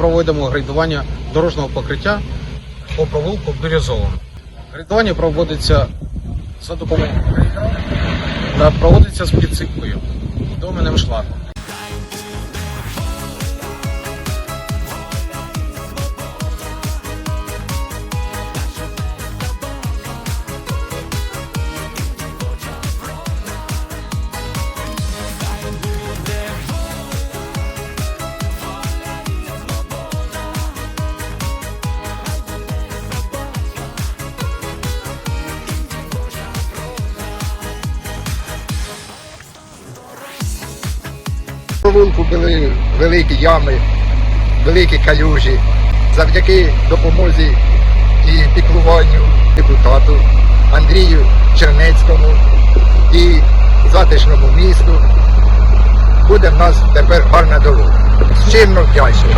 проводимо грейдування дорожнього покриття по провулку Бірюзовому. Грейдування проводиться за допомогою та проводиться з підсипкою доменем шлаком. Провулку були великі ями, великі калюжі. Завдяки допомозі і піклуванню депутату Андрію Чернецькому і затишному місту буде в нас тепер гарна дорога. Щирно вдячний.